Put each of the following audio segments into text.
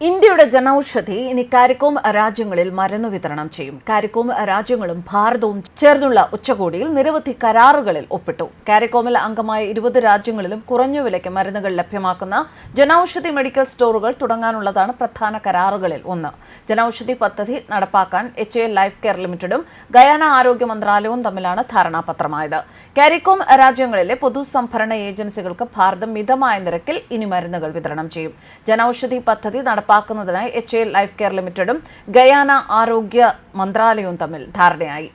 ഇന്ത്യയുടെ ജനൌഷധി ഇനി കാരിക്കോം രാജ്യങ്ങളിൽ മരുന്ന് വിതരണം ചെയ്യും. കാരിക്കോം രാജ്യങ്ങളും ഭാരതവും ചേർന്നുള്ള ഉച്ചകോടിയിൽ നിരവധി കരാറുകളിൽ ഒപ്പിട്ടു. കാരിക്കോമിൽ അംഗമായ ഇരുപത് രാജ്യങ്ങളിലും കുറഞ്ഞ വിലയ്ക്ക് മരുന്നുകൾ ലഭ്യമാക്കുന്ന ജനൌഷധി മെഡിക്കൽ സ്റ്റോറുകൾ തുടങ്ങാനുള്ളതാണ് പ്രധാന കരാറുകളിൽ ഒന്ന്. ജനൌഷധി പദ്ധതി നടപ്പാക്കാൻ എച്ച് എ ലൈഫ് കെയർ ലിമിറ്റഡും ഗയാന ആരോഗ്യ മന്ത്രാലയവും തമ്മിലാണ് ധാരണാപത്രമായത്. കാരിക്കോം രാജ്യങ്ങളിലെ പൊതുസംഭരണ ഏജൻസികൾക്ക് ഭാരതം മിതമായ നിരക്കിൽ ഇനി മരുന്നുകൾ വിതരണം ചെയ്യും. ജനൌഷധി പദ്ധതി നടപ്പാക്കുന്നതിനായി എച്ച് എ ലൈഫ് കെയർ ലിമിറ്റഡും ഗയാന ആരോഗ്യ മന്ത്രാലയവും തമ്മിൽ ധാരണയായി.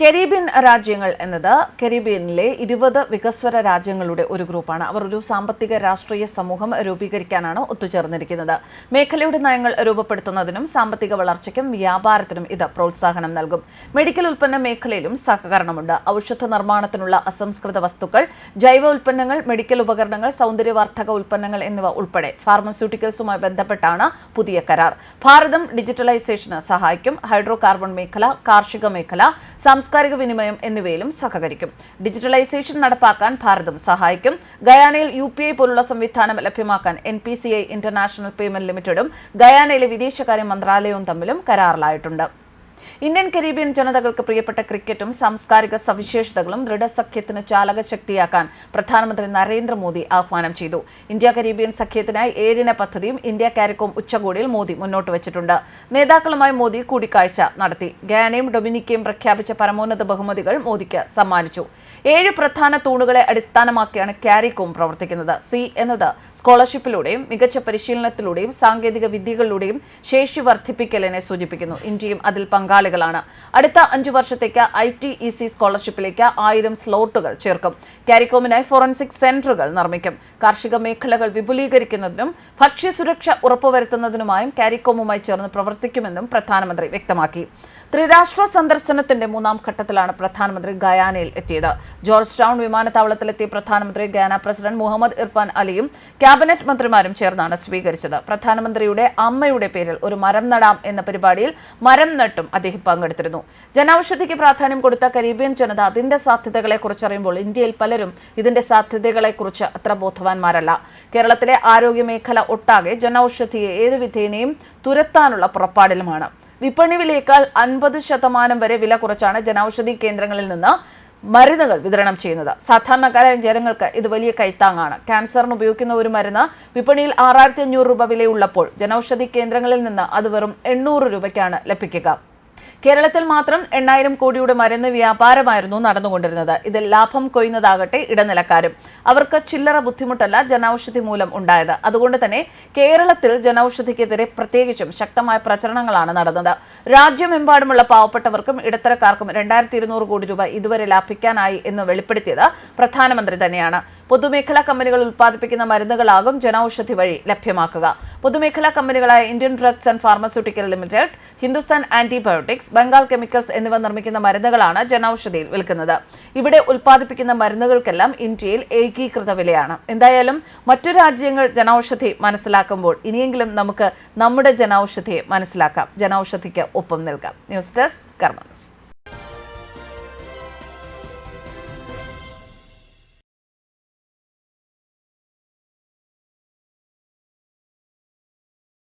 കരീബിയൻ രാജ്യങ്ങൾ എന്നത് കരീബിയനിലെ ഇരുപത് വികസ്വര രാജ്യങ്ങളുടെ ഒരു ഗ്രൂപ്പാണ്. അവർ ഒരു സാമ്പത്തിക രാഷ്ട്രീയ സമൂഹം രൂപീകരിക്കാനാണ് ഒത്തുചേർന്നിരിക്കുന്നത്. മേഖലയുടെ നയങ്ങൾ രൂപപ്പെടുത്തുന്നതിനും സാമ്പത്തിക വളർച്ചയ്ക്കും വ്യാപാരത്തിനും ഇത് പ്രോത്സാഹനം നൽകും. മെഡിക്കൽ ഉൽപ്പന്ന മേഖലയിലും സഹകരണമുണ്ട്. ഔഷധ നിർമ്മാണത്തിനുള്ള അസംസ്കൃത വസ്തുക്കൾ ജൈവ ഉൽപ്പന്നങ്ങൾ മെഡിക്കൽ ഉപകരണങ്ങൾ സൗന്ദര്യവർദ്ധക ഉൽപ്പന്നങ്ങൾ എന്നിവ ഉൾപ്പെടെ ഫാർമസ്യൂട്ടിക്കൽസുമായി ബന്ധപ്പെട്ടാണ് പുതിയ കരാർ. ഭാരതം ഡിജിറ്റലൈസേഷന് സഹായിക്കും. ഹൈഡ്രോ കാർബൺ മേഖല കാർഷിക മേഖല സാംസ്കാരിക വിനിമയം എന്നിവയിലും സഹകരിക്കും. ഡിജിറ്റലൈസേഷൻ നടപ്പാക്കാൻ ഭാരതം സഹായിക്കും. ഗയാനയിൽ യു പി ഐ പോലുള്ള സംവിധാനം ലഭ്യമാക്കാൻ N P C I International Payment ലിമിറ്റഡും ഗയാനയിലെ വിദേശകാര്യ മന്ത്രാലയവും തമ്മിലും കരാറിലായിട്ടുണ്ട്. ഇന്ത്യൻ കരീബിയൻ ജനതകൾക്ക് പ്രിയപ്പെട്ട ക്രിക്കറ്റും സാംസ്കാരിക സവിശേഷതകളും ദൃഢസഖ്യത്തിന് ചാലകശക്തിയാക്കാൻ പ്രധാനമന്ത്രി നരേന്ദ്രമോദി ആഹ്വാനം ചെയ്തു. ഇന്ത്യ കരീബിയൻ സഖ്യത്തിനായി ഏഴിന പദ്ധതിയും ഇന്ത്യ കാരിക്കോം ഉച്ചകോടിയിൽ മോദി മുന്നോട്ട് വെച്ചിട്ടുണ്ട്. നേതാക്കളുമായി മോദി കൂടിക്കാഴ്ച നടത്തി. ഗാനയും ഡൊമിനിക്കയും പ്രഖ്യാപിച്ച പരമോന്നത ബഹുമതികൾ മോദിക്ക് സമ്മാനിച്ചു. ഏഴ് പ്രധാന തൂണുകളെ അടിസ്ഥാനമാക്കിയാണ് കാരിക്കോം പ്രവർത്തിക്കുന്നത്. സി എന്നത് സ്കോളർഷിപ്പിലൂടെയും മികച്ച പരിശീലനത്തിലൂടെയും സാങ്കേതിക വിദ്യകളിലൂടെയും ശേഷി വർദ്ധിപ്പിക്കലിനെ സൂചിപ്പിക്കുന്നു. ഇന്ത്യയും അതിൽ പങ്കാളികളാണ്. അടുത്ത അഞ്ചു വർഷത്തേക്ക് ഐ ടി ഇ സി സ്കോളർഷിപ്പിലേക്ക് ആയിരം സ്ലോട്ടുകൾ ചേർക്കും. കാരിക്കോമിനായി ഫോറൻസിക് സെന്ററുകൾ നിർമ്മിക്കും. കാർഷിക മേഖലകൾ വിപുലീകരിക്കുന്നതിനും ഭക്ഷ്യസുരക്ഷ ഉറപ്പുവരുത്തുന്നതിനുമായും കാരിക്കോമുമായി ചേർന്ന് പ്രവർത്തിക്കുമെന്നും പ്രധാനമന്ത്രി വ്യക്തമാക്കി. ത്രിരാഷ്ട്ര സന്ദർശനത്തിന്റെ മൂന്നാം ഘട്ടത്തിലാണ് പ്രധാനമന്ത്രി ഗയാനയിൽ എത്തിയത്. ജോർജ് ടൗൺ വിമാനത്താവളത്തിലെത്തിയ പ്രധാനമന്ത്രി ഗയാന പ്രസിഡന്റ് മുഹമ്മദ് ഇർഫാൻ അലിയും ക്യാബിനറ്റ് മന്ത്രിമാരും ചേർന്നാണ് സ്വീകരിച്ചത്. പ്രധാനമന്ത്രിയുടെ അമ്മയുടെ പേരിൽ ഒരു മരം നടാം എന്ന പരിപാടിയിൽ മരം നട്ടും അദ്ദേഹം പങ്കെടുത്തിരുന്നു. ജനൌഷധിക്ക് പ്രാധാന്യം കൊടുത്ത കരീബിയൻ ജനത അതിന്റെ സാധ്യതകളെ കുറിച്ചറിയുമ്പോൾ ഇന്ത്യയിൽ പലരും ഇതിന്റെ സാധ്യതകളെക്കുറിച്ച് അത്ര ബോധവാന്മാരല്ല. കേരളത്തിലെ ആരോഗ്യ മേഖല ഒട്ടാകെ ജനൌഷധിയെ ഏത് വിധേനയും തുരത്താനുള്ള പുറപ്പാടിലുമാണ്. വിപണി വിലയേക്കാൾ അൻപത് ശതമാനം വരെ വില കുറച്ചാണ് ജനൌഷധി കേന്ദ്രങ്ങളിൽ നിന്ന് മരുന്നുകൾ വിതരണം ചെയ്യുന്നത്. സാധാരണക്കാരായ ജനങ്ങൾക്ക് ഇത് വലിയ കൈത്താങ്ങാണ്. ക്യാൻസറിന് ഉപയോഗിക്കുന്ന ഒരു മരുന്ന് വിപണിയിൽ ആറായിരത്തി അഞ്ഞൂറ് രൂപ വിലയുള്ളപ്പോൾ ജനൌഷധി കേന്ദ്രങ്ങളിൽ നിന്ന് അത് വെറും എണ്ണൂറ് രൂപയ്ക്കാണ് ലഭിക്കുക. കേരളത്തിൽ മാത്രം എണ്ണായിരം കോടിയുടെ മരുന്ന് വ്യാപാരമായിരുന്നു നടന്നുകൊണ്ടിരുന്നത്. ഇതിൽ ലാഭം കൊയ്യുന്നതാകട്ടെ ഇടനിലക്കാരും. അവർക്ക് ചില്ലറ ബുദ്ധിമുട്ടല്ല ജനൌഷധി മൂലം ഉണ്ടായത്. അതുകൊണ്ട് തന്നെ കേരളത്തിൽ ജനൌഷധിക്കെതിരെ പ്രത്യേകിച്ചും ശക്തമായ പ്രചരണങ്ങളാണ് നടന്നത്. രാജ്യമെമ്പാടുമുള്ള പാവപ്പെട്ടവർക്കും ഇടത്തരക്കാർക്കും രണ്ടായിരത്തി ഇരുന്നൂറ് കോടി രൂപ ഇതുവരെ ലാഭിക്കാനായി എന്ന് വെളിപ്പെടുത്തിയത് പ്രധാനമന്ത്രി തന്നെയാണ്. പൊതുമേഖലാ കമ്പനികൾ ഉൽപ്പാദിപ്പിക്കുന്ന മരുന്നുകളാകും ജനൌഷധി വഴി ലഭ്യമാക്കുക. പൊതുമേഖലാ കമ്പനികളായ Indian Drugs and Pharmaceutical Limited Hindustan Antibiotics Bengal Chemicals എന്നിവ നിർമ്മിക്കുന്ന മരുന്നുകളാണ് ജനൌഷധിയിൽ വിൽക്കുന്നത്. ഇവിടെ ഉൽപ്പാദിപ്പിക്കുന്ന മരുന്നുകൾക്കെല്ലാം ഇന്ത്യയിൽ ഏകീകൃത വിലയാണ്. എന്തായാലും മറ്റു രാജ്യങ്ങൾ ജനൌഷധി മനസ്സിലാക്കുമ്പോൾ ഇനിയെങ്കിലും നമുക്ക് നമ്മുടെ ജനൌഷധിയെ മനസ്സിലാക്കാം. ജനൌഷധിക്ക് ഒപ്പം നൽകാം. News desk കർമ്മസ്